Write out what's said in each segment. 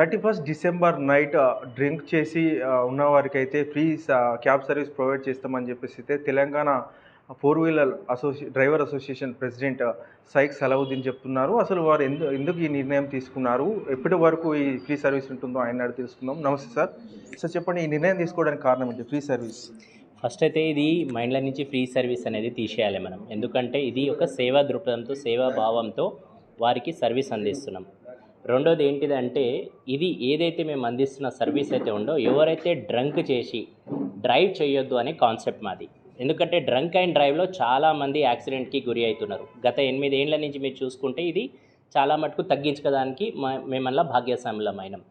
Thirty first December night drink చేసి ఉన్న వారికైతే ఫ్రీ క్యాబ్ సర్వీస్ ప్రొవైడ్ చేస్తామని చెప్పేసి అయితే తెలంగాణ ఫోర్ వీలర్ అసోసి డ్రైవర్ అసోసియేషన్ ప్రెసిడెంట్ సైక్ సలవుద్దీన్ చెప్తున్నారు. అసలు వారు ఎందు ఎందుకు ఈ నిర్ణయం తీసుకున్నారు? ఎప్పటి వరకు ఈ ఫ్రీ సర్వీస్ ఉంటుందో ఆయన అడిగి తెలుసుకుందాం. నమస్తే సార్. సార్ చెప్పండి ఈ నిర్ణయం తీసుకోవడానికి కారణం ఏంటి? Free service. ఫస్ట్ అయితే ఇది మైండ్ల నుంచి ఫ్రీ సర్వీస్ అనేది తీసేయాలి మనం. ఎందుకంటే ఇది ఒక సేవా దృక్పథంతో సేవా భావంతో వారికి సర్వీస్ అందిస్తున్నాం. రెండోది ఏంటిదంటే ఇది ఏదైతే మేము అందిస్తున్న సర్వీస్ అయితే ఉందో ఎవరైతే డ్రంక్ చేసి డ్రైవ్ చేయొద్దు అనే కాన్సెప్ట్ మాది. ఎందుకంటే డ్రంక్ అండ్ డ్రైవ్లో చాలామంది యాక్సిడెంట్కి గురి అవుతున్నారు. గత ఎనిమిది ఏళ్ళ నుంచి మీరు చూసుకుంటే ఇది చాలా మటుకు తగ్గించుకోవడానికి మా మేమల్లా భాగ్యశామలమైనం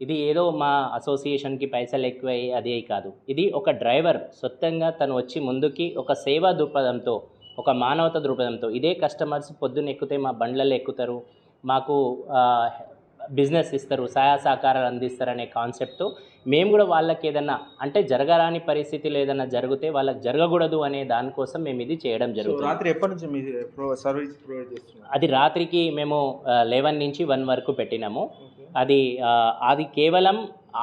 ఇది ఏదో మా అసోసియేషన్కి పైసలు ఎక్కువై అదే కాదు. ఇది ఒక డ్రైవర్ సొంతంగా తను వచ్చి ముందుకి ఒక సేవా దృక్పథంతో ఒక మానవత దృక్పథంతో ఇదే కస్టమర్స్ పొద్దున్న ఎక్కితే మా బండ్లలో ఎక్కుతారు మాకు బిజినెస్ ఇస్తారు సహాయ సహకారాలు అందిస్తారనే కాన్సెప్ట్తో మేము కూడా వాళ్ళకి ఏదన్నా అంటే జరగరాని పరిస్థితులు ఏదైనా జరిగితే వాళ్ళకి జరగకూడదు అనే దానికోసం మేము ఇది చేయడం జరుగుతుంది. రాత్రి ఎప్పటి నుంచి మీ సర్వీస్ ప్రొవైడ్ చేస్తున్నారు? అది రాత్రికి మేము లెవెన్ నుంచి వన్ వరకు పెట్టినాము. అది అది కేవలం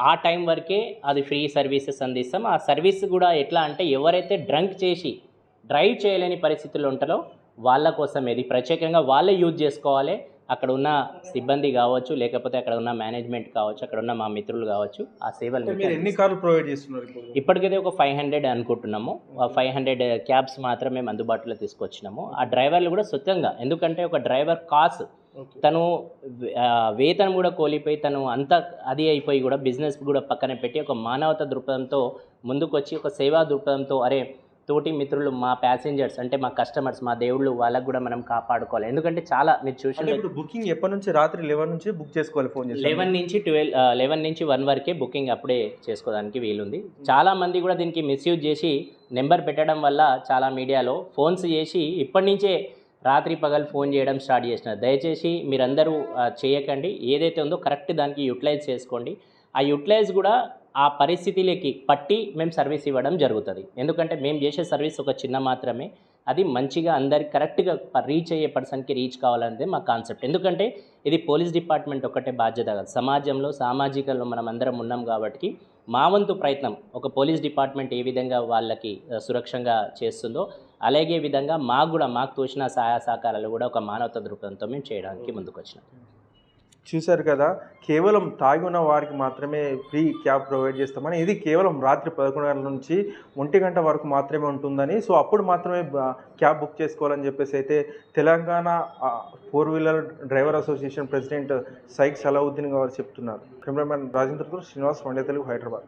ఆ టైం వరకే అది ఫ్రీ సర్వీసెస్ అందిస్తాం. ఆ సర్వీస్ కూడా ఎట్లా అంటే ఎవరైతే డ్రంక్ చేసి డ్రైవ్ చేయలేని పరిస్థితుల్లో ఉంటారో వాళ్ళ కోసం ఇది. ప్రత్యేకంగా వాళ్ళే యూజ్ చేసుకోవాలి. అక్కడ ఉన్న సిబ్బంది కావచ్చు లేకపోతే అక్కడ ఉన్న మేనేజ్మెంట్ కావచ్చు అక్కడ ఉన్న మా మిత్రులు కావచ్చు ఆ సేవలు ఎన్ని కార్లు ప్రొవైడ్ చేస్తున్నారు ఇప్పటికైతే ఒక ఫైవ్ హండ్రెడ్ అనుకుంటున్నాము. ఆ ఫైవ్ హండ్రెడ్ క్యాబ్స్ మాత్రమే మేము అందుబాటులో తీసుకొచ్చినాము. ఆ డ్రైవర్లు కూడా స్వచ్ఛంగా ఎందుకంటే ఒక డ్రైవర్ కాస్ తను వేతనం కూడా కోల్పోయి తను అంత అది అయిపోయి కూడా బిజినెస్ కూడా పక్కన పెట్టి ఒక మానవత దృక్పథంతో ముందుకొచ్చి ఒక సేవా దృక్పథంతో అరే తోటి మిత్రులు మా ప్యాసింజర్స్ అంటే మా కస్టమర్స్ మా దేవుళ్ళు వాళ్ళకు కూడా మనం కాపాడుకోవాలి. ఎందుకంటే చాలా మీరు చూసిన ఇప్పుడు బుకింగ్ ఎప్పటి నుంచి? రాత్రి లెవెన్ నుంచి బుక్ చేసుకోవాలి ఫోన్ చేసి. లెవెన్ నుంచి ట్వెల్వ్ లెవెన్ నుంచి వన్ వరకే బుకింగ్ అప్పుడే చేసుకోవడానికి వీలుంది. చాలా మంది కూడా దీనికి మిస్యూజ్ చేసి నెంబర్ పెట్టడం వల్ల చాలా మీడియాలో ఫోన్స్ చేసి ఇప్పటి నుంచే రాత్రి పగలు ఫోన్ చేయడం స్టార్ట్ చేసినారు దయచేసి మీరందరూ చేయకండి. ఏదైతే ఉందో కరెక్ట్ దానికి యూటిలైజ్ చేసుకోండి. ఆ యూటిలైజ్ కూడా ఆ పరిస్థితిలోకి పట్టి మేము సర్వీస్ ఇవ్వడం జరుగుతుంది. ఎందుకంటే మేము చేసే సర్వీస్ ఒక చిన్న మాత్రమే. అది మంచిగా అందరికి కరెక్ట్గా రీచ్ అయ్యే పర్సన్కి రీచ్ కావాలనేది మా కాన్సెప్ట్. ఎందుకంటే ఇది పోలీస్ డిపార్ట్మెంట్ ఒకటే బాధ్యత కాదు. సమాజంలో సామాజికంలో మనం అందరం ఉన్నాం కాబట్టి మా వంతు ప్రయత్నం ఒక పోలీస్ డిపార్ట్మెంట్ ఏ విధంగా వాళ్ళకి సురక్షంగా చేస్తుందో అలాగే విధంగా మాకు కూడా మాకు తోచిన సహాయ సహకారాలు కూడా ఒక మానవత దృక్పథంతో మేము చేయడానికి ముందుకు వచ్చినాం చూశారు కదా కేవలం తాగి ఉన్న వారికి మాత్రమే ఫ్రీ క్యాబ్ ప్రొవైడ్ చేస్తామని ఇది కేవలం రాత్రి పదకొండు గంటల నుంచి ఒంటి గంట వరకు మాత్రమే ఉంటుందని సో అప్పుడు మాత్రమే క్యాబ్ బుక్ చేసుకోవాలని చెప్పేసి అయితే Telangana four wheeler driver association president psych Salahuddin గారు చెప్తున్నారు. కెమెరామెన్ రాజేంద్రతో శ్రీనివాస్ వండే తెలుగు హైదరాబాద్.